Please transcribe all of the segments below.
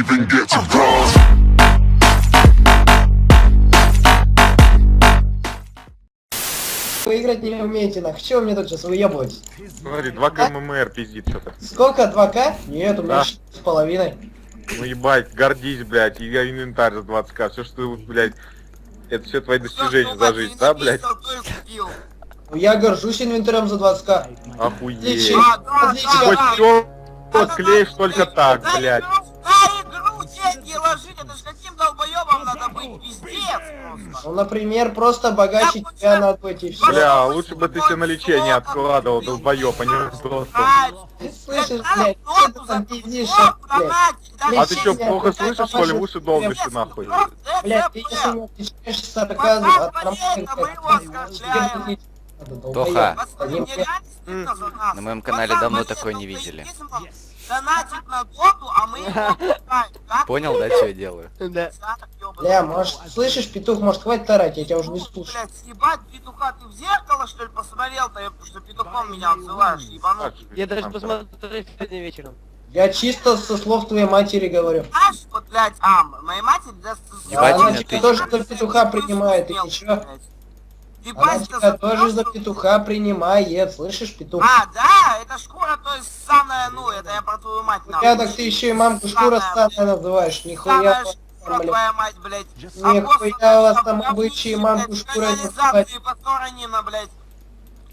even get to cross. Вы играть не умеете, нах. Чего мне тут сейчас выебываетесь? Смотри, 2 КММР пиздит что-то. Сколько? 2К? Нет, у меня Да. с половиной. Ну ебать, гордись, блядь, я инвентарь за 20к. Все, что ты, блядь, это все твои достижения за жизнь, да, блядь? Ну, Я горжусь инвентарем за 20к. Охуеть. Отличие. Да, да, Отличие. да, Хоть да. все Да, клеишь да, только да, так, да, блядь. Ну, например, просто богаче тебя надо быть и все. Бля, лучше бы ты себе на лечение откладывал, долбоеб, а не взрослый. Ай, Слышишь, блядь, что ты там пиздишь, блядь? А ты что, плохо слышишь, что ли? Уши долбишь нахуй. Блядь, ты если не отвечаешь сарказм, а долбоёб. Тоха. На моем канале давно такое не видели. Донатит на доту, а мы его. Как Понял, да, что я делаю? Да. Бля, может, слышишь, петух, может, хватит тарать, я тебя уже не слушаю. Блядь, съебать петуха, ты в зеркало, что ли, посмотрел-то, я, что петухом меня отзываешь, ебанутый. Я даже посмотрю сегодня вечером. Я чисто со слов твоей матери говорю. Знаешь, вот, блядь, а, моей матери даст... Ебать, она меня ты тоже за петуха принимает, и ничего. Она тебя тоже за петуха принимает, слышишь, петух? А, да, это шкура, то есть самая, ну, это я про твою мать нахуй. Я так ты еще и мамку шкура Самая, станная называешь, Самая нихуя. шкура твоя мать, блядь. Нихуя у вас там обычаи мамку шкурой называть. Посторонина, блядь.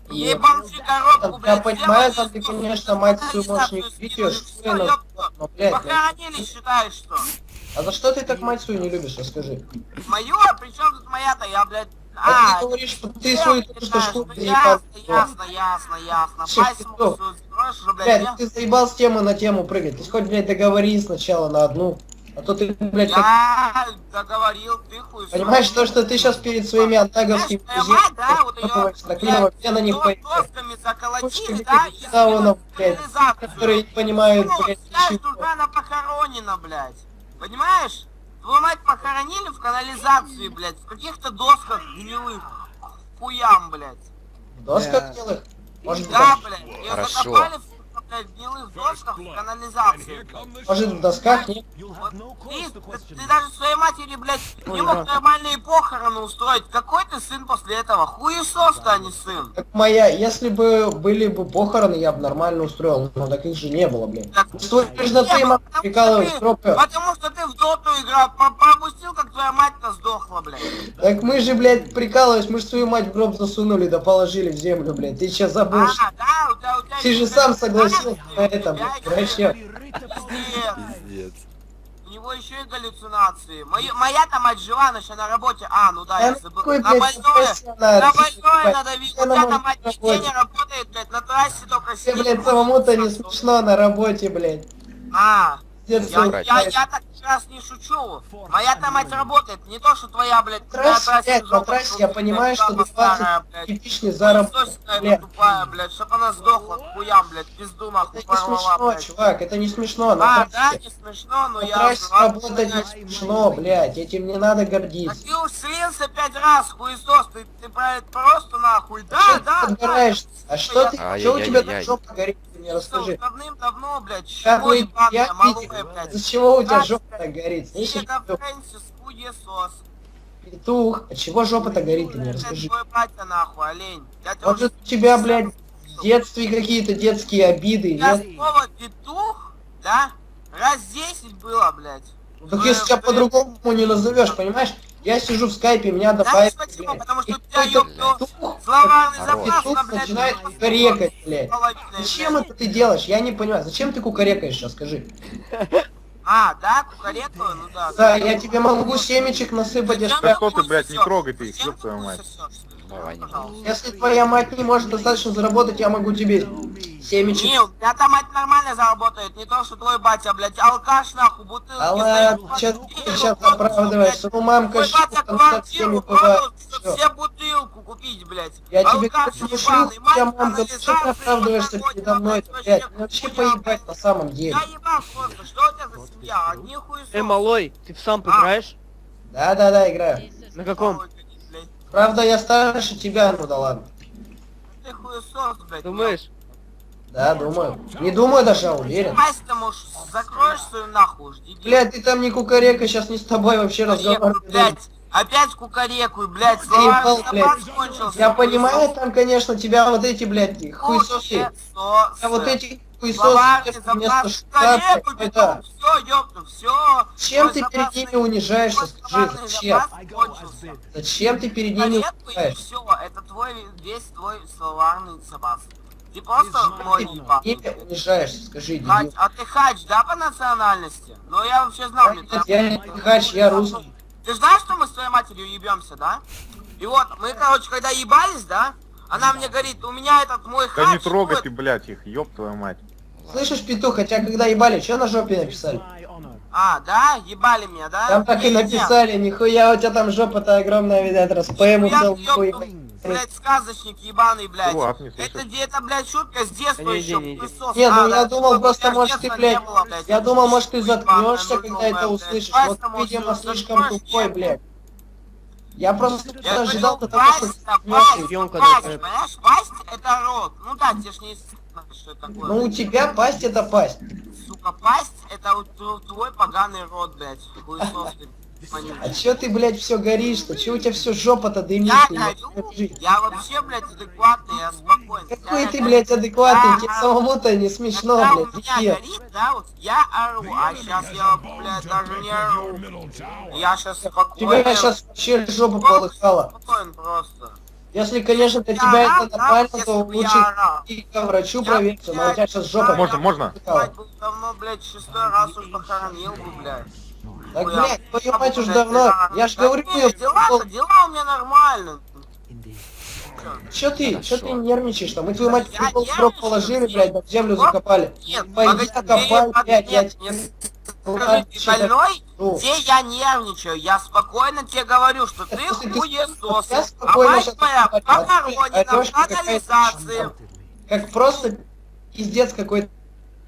Ебанцы коробку, Я блядь. понимаю, сделали, там ты, конечно, мать свою можешь не ёпта. но, блядь. Похоронили, считаешь, что? А за что ты так мать свою не любишь, расскажи? Мою, а при чем тут моя-то? Я, блядь... А, А, ты говоришь, что ты я свою не только что что заебал. Ясно, ясно, ясно, ясно. Сбросишь, блядь, я- ты заебал с темы на тему прыгать. Ты хоть, блядь, договори сначала на одну. А то ты, блядь, как... Я договорил, ты хуй. Понимаешь, то, что ты сейчас перед своими антаговскими Знаешь, мать, да, вот её, клево, все на них пойдет. досками заколотили, да, и Саунов, в блядь, которые не понимают, Ну, блядь, знаешь, ничего. тут она похоронена, блядь. Понимаешь? Твою мать похоронили в канализации, блядь, в каких-то досках гнилых. Хуям, блядь. В досках Да. Может, Да, блядь. Ее Хорошо. закопали в, блядь, гнилых досках в канализации. может, в досках нет? Вот ты, ты, ты даже своей матери, блядь, не мог нормальные похороны устроить. Какой ты сын после этого? Хуесос ты, а не сын. Как моя, если бы были бы похороны, я бы нормально устроил, но таких же не было, блин. Так, ты же на не, твоей мамы потому ты-. Потому что ты в доту играл, по- пропустил, как твоя мать-то сдохла, блядь. Так мы же, блядь, прикалывались, мы же свою мать в гроб засунули, да положили в землю, блядь. Ты сейчас забыл, А, да, Ты же сам согласился на это, тебя расчет. Пиздец. У него еще и галлюцинации. Моя- Моя-то мать жива, она еще на работе. А, ну да, я забыл. какой, На больное, на больное блядь, надавить. У тебя-то может мать не работе. работает, блядь, на трассе только Тебе, сидит. блядь, самому-то не смешно на работе, блядь. А, я так раз не шучу. Моя-то мать работает, не то, что твоя, блядь, блядь, на жопа трассе я понимаю, блядь, что 20 старая, блядь. типичный заработок, блядь. тупая, блядь, чтоб она сдохла к хуям, блядь, пизду нахуй Это не порвала, смешно, блядь. чувак, это не смешно. На А, да, не смешно, но на я... трассе ладно, работать блядь. не смешно, блядь. Этим не надо Так гордиться. ты уж слился пять раз, хуесос, ты, ты это просто нахуй. Да, ты да, да. А что ты, что у тебя там жопа горит, ты мне расскажи. давным-давно, блядь, чего вы, ебаная, я малая, видел, блядь. из чего у тебя Да, жопа так горит? Слышишь, петух? Фрэнсис хуесос. петух, а чего жопа так горит, ты мне расскажи. твой батя, нахуй, олень. Я тебя Может, у тебя, блядь, в детстве какие-то детские обиды, Я нет? слово петух, да, раз 10 было, блядь. Ну, Так если тебя по-другому не назовешь, понимаешь? Я сижу в скайпе, меня Знаешь добавили, почему? блядь. Потому что И у тебя петух, словарный запас, на, блядь, начинает кукарекать, блядь. Зачем это ты делаешь? Я не понимаю. Зачем ты кукарекаешь сейчас, скажи? А, да, кукарекую, ну да. Да, я тебе могу семечек насыпать, я ж Зачем Да что ты, блядь, не трогай ты их, ёб твою мать. Давай, не. Если твоя мать не может достаточно заработать, я могу тебе семечек. Не, у меня там мать нормально заработает, не то, что твой батя, блядь, алкаш нахуй, бутылки. А ладно, сейчас ты сейчас оправдываешься. Ну, мамка, Твой что батя квартиру продал, чтобы все бутылку купить, блядь. Я тебе говорю, ебаный, шлюха, тебя мамка, ну что ты оправдываешься передо мной, блядь? вообще Ну вообще поебать на самом деле. Я ебал просто, что у тебя за семья? Одни хуесосы. Эй, малой, ты в сам А. играешь? Да-да-да, играю. На каком? Правда, я старше тебя, ну да ладно. Ты хуесос, блядь. Думаешь? Да, думаю. Не думаю даже, а уверен. Пасть ты можешь, закроешь свою нахуй, дебил. Блядь, ты там не кукарека, сейчас не с тобой вообще разговор. Кукареку, блядь, опять кукареку, блядь, Заебал, словарный блядь. кончился. Я понимаю, там, конечно, тебя вот эти, блядь, хуесосы. Что? А вот эти все, ёпта, все. Чем ты перед ними унижаешься, скажи, зачем? Зачем ты перед ними унижаешься? все, это твой, весь твой словарный запас. Ты просто мой Ты ебаный. перед ними унижаешься, скажи, Хач, а ты хач, да, по национальности? Ну я вообще знал, мне Я не хач, я русский. Ты знаешь, что мы с твоей матерью ебемся, да? И вот, мы, короче, когда ебались, да? Она мне говорит, у меня этот мой хач... Да не трогай ты, блядь, их, ёб твою мать. Слышишь, петух, хотя когда ебали, что на жопе написали? А, да? Ебали меня, да? Там так и написали, нихуя, у тебя там жопа-то огромная, видать, раз ПМ ёб- хуй. блядь, сказочник ебаный, блядь. Слышу. Это, где- это, блядь, шутка с детства Не, еще. не, не. хуесос. Не, ну я думал, просто, может, ты, блядь. Я думал, может, ты заткнешься, когда это услышишь. Вот, видимо, слишком тупой, нет? блядь. Я просто Я ожидал говорю, того, что пасть, пасть, пасть, это рот. Ну да, тебе ж не знаешь, что это такое. Ну, у тебя пасть это пасть. Сука, пасть это твой поганый рот, блядь. Хуесос вонючий. А чё ты, блядь, все горишь-то? Чё у тебя все жопа-то Я дымится? горю, я вообще, блядь, адекватный, я спокойный. Какой Я ты, блядь, адекватный? Я Тебе самому-то не смешно, Когда у блядь. меня Где? горит, да, вот я ору, а сейчас я, блядь, даже не ору. Я сейчас У спокойно. тебя сейчас вообще жопа полыхала. Спокоен просто. Если, конечно, для Я тебя орал, это нормально, то я лучше идти к врачу Я- провериться, но у тебя сейчас жопа Можно, можно? давно, блядь, шестой раз уж похоронил бы, блядь. Так, Хуя. блядь, твою мать уж давно. Я ж говорю, я дела, дела у меня нормально. Чё ты, чё ты нервничаешь там? Мы твою мать в гроб положили, блядь, в землю закопали. Нет, Пойди погоди, закопай, ты- блядь, я нет, тебе... Скажи, ты больной? Ну. Где я нервничаю? Я спокойно тебе говорю, что ты хуесос. А мать а ты, похоронена в канализации. Как просто пиздец какой-то.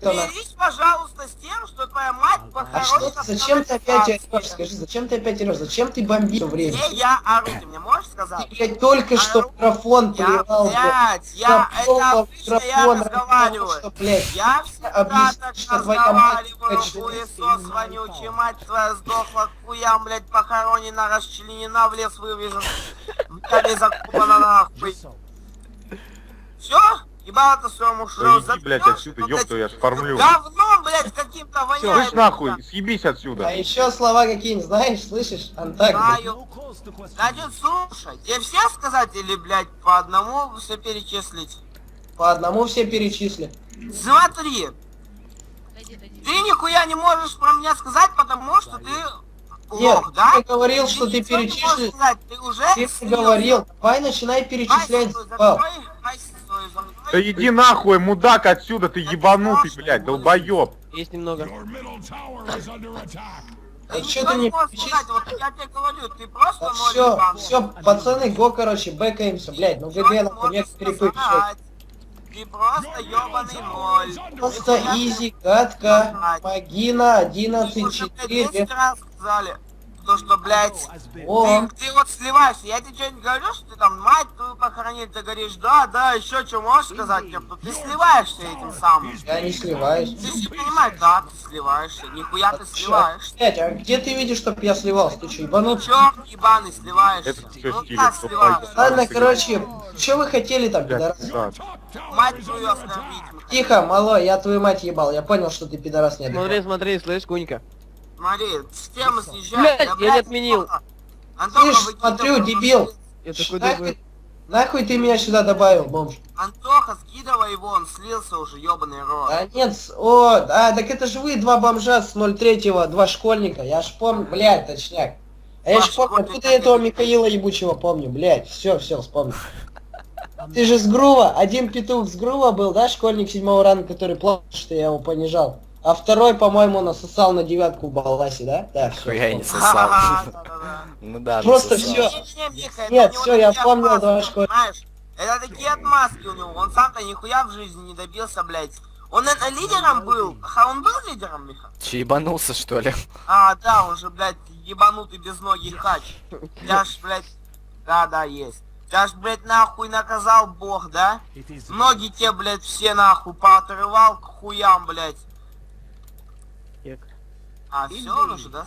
Мирись, пожалуйста, с тем, что твоя мать А похоронена что, в зачем ты опять орешь? Скажи, зачем ты опять орешь? Зачем ты бомбишь все время? Где я ору? Ты мне можешь сказать? Ты, блядь, только что Ору. микрофон Я, блядь. я, это обычно я разговариваю. что, блядь, Я всегда объясни, так что разговариваю, что- хуесос вонючий, мать твоя сдохла, хуям, блядь, похоронена, расчленена, в лес вывезен, блядь, закопана нахуй. Все? Ебало-то своему Да шоу иди, блядь, отсюда, ёб твою, я ж фармлю. Говно, блядь, каким-то воняет. Слышь нахуй, съебись отсюда. А еще слова какие-нибудь знаешь, слышишь? Антак, блядь. Знаю. Значит, слушай, тебе все сказать или, блядь, по одному все перечислить? По одному все перечисли. Смотри, ты нихуя не можешь про меня сказать, потому что ты Нет, лох, да? ты говорил, что ты ничего не можешь перечислишь. сказать, Ты уже Ты говорил, давай начинай перечислять. Закрой, закрой. Да иди нахуй, мудак, отсюда, ты ебанутый, блядь, долбоёб. Есть немного. А ничего ты не сказать, вот я тебе говорю, ты просто ноль все, ебаный. все, пацаны, го, короче, бэкаемся, блядь, ну не нахуй, всё. сказать. Ты просто ебаный ноль. Просто изи, катка, Магина, Ты 11, уже, блядь, 4. 10 раз сказали, то, что, блядь, О, Ты, ты вот сливаешься, я тебе что-нибудь говорю, что ты там похоронил, ты говоришь, да, да, еще что можешь сказать, ёпта, ты сливаешься этим самым. я не сливаюсь. Ты все понимаешь, да, ты сливаешься, нихуя ты Чё? сливаешься. Блядь, а где ты видишь, чтоб я сливался? Ты что, ебанут? Черт ебаный сливаешься. Это Ну как сливаешься? Ладно, короче, что вы хотели там, пидорас? Мать твою оскорбить. Тихо, малой, я твою мать ебал, я понял, что ты пидорас не Смотри, смотри, слышь, Кунька. Смотри, с темы съезжай. Блядь, Да, я не отменил. Слышь, выкидывай смотрю, дебил. след. Я такой Нахуй, ты меня сюда добавил, бомж? Антоха, скидывай его, он слился уже, ебаный рот. А нет, с- о, а, так это же вы два бомжа с 03-го, два школьника, я ж помню, блядь, точняк. А я Два ж помню, школьника, откуда я этого. Михаила ебучего помню, блядь, все, все, вспомнил. Ты же с Грува, один петух с Грува был, да, школьник седьмого ранга, который плакал, что я его понижал. А второй, по-моему, насосал на девятку в Баласе, да? Да, все. Хуя я не сосал. Ну да, Просто это Нет, всё, я такие помнил, отмазки, давай, школь. понимаешь? Это такие отмазки у него, он сам-то нихуя в жизни не добился, блядь. Он это лидером был? А он был лидером, Миха? Че, ебанулся, что ли? А, да, он же, блядь, ебанутый без ноги хач. Я ж, блядь, да-да, есть. Тебя ж, блядь, нахуй наказал Бог, да? Ноги те, блядь, все нахуй поотрывал к хуям, блядь. А, все, ну что,